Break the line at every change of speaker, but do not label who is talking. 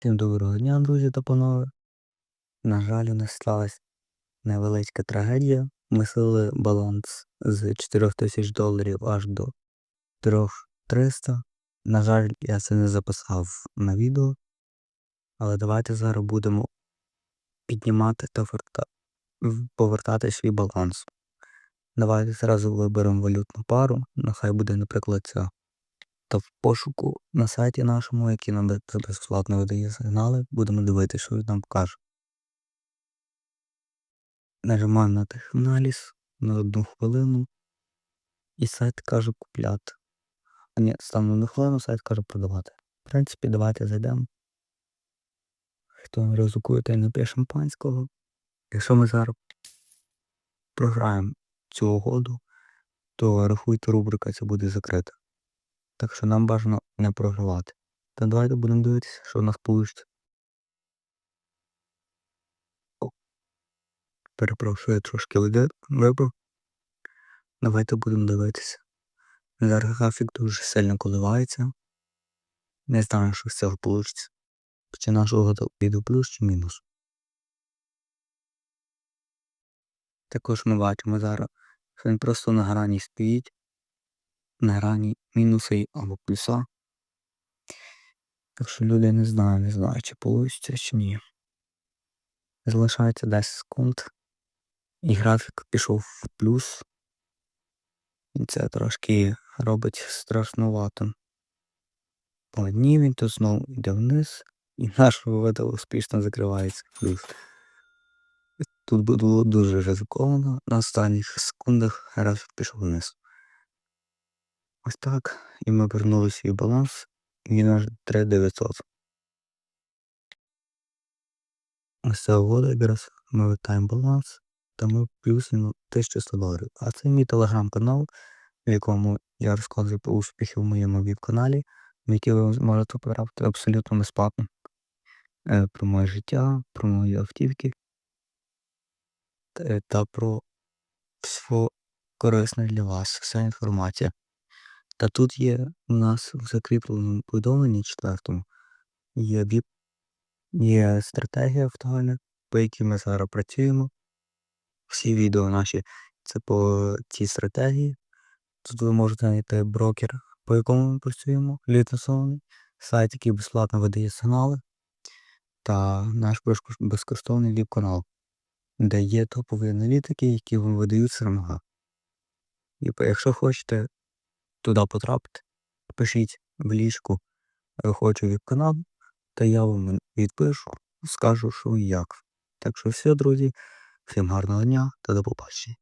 Всім доброго дня, друзі та панове. На жаль, у нас сталася невеличка трагедія. Ми сили баланс з 4000 доларів аж до 3300. На жаль, я це не записав на відео. Але давайте зараз будемо піднімати та повертати свій баланс. Давайте зразу виберемо валютну пару. Нехай буде, наприклад, ця. Та в пошуку на сайті нашому, який нам без- безплатно видає сигнали, будемо дивитися, що він нам покаже. Нажимаємо на теханаліз на одну хвилину. І сайт каже купляти. А ні, ставимо на хвилину, сайт каже продавати. В принципі, давайте зайдемо. Хто ризикує, той не п'є шампанського. Якщо ми зараз програємо цю угоду, то рахуйте, рубрика ця буде закрита. Так що нам бажано не програвати. Та давайте будемо дивитися, що в нас вийде. Перепрошую, я трошки вибрав. Давайте будемо дивитися. Зараз графік дуже сильно коливається. Не знаю, що з цього вийде. Чи нашого піду плюс чи мінус. Також ми бачимо зараз, що він просто на грані стоїть. На грані мінуси або плюса. Так що люди не знаю, не знаю, чи вийде, чи ні. Залишається 10 секунд. І графік пішов в плюс. І це трошки робить страшнувато. По одній він то знову йде вниз, і наш виведе успішно закривається в плюс. Тут було дуже ризиковано. На останніх секундах графік пішов вниз. Ось так. І ми вернули свій баланс. Він аж 3900. Ось це угода якраз. Ми вертаємо баланс. Та ми плюсимо 1100 доларів. А це мій телеграм-канал, в якому я розказую про успіхи в моєму віп-каналі, в який ви можете потрапити абсолютно безплатно. Е, Про моє життя, про мої автівки та- та про все корисне для вас, вся інформація. Та тут є у нас в закріпленому повідомленні четвертому є віп, є стратегія актуальна, по якій ми зараз працюємо. Всі відео наші це по цій стратегії. Тут ви можете знайти брокер, по якому ми працюємо, ліцензований, сайт, який безплатно видає сигнали, та наш безкоштовний віп-канал, де є топові аналітики, які вам видають СРМГ. І якщо хочете туди потрапити, пишіть в ліжку «Я хочу віп-канал, та я вам відпишу, скажу, що як. Так що все, друзі, всім гарного дня та до побачення.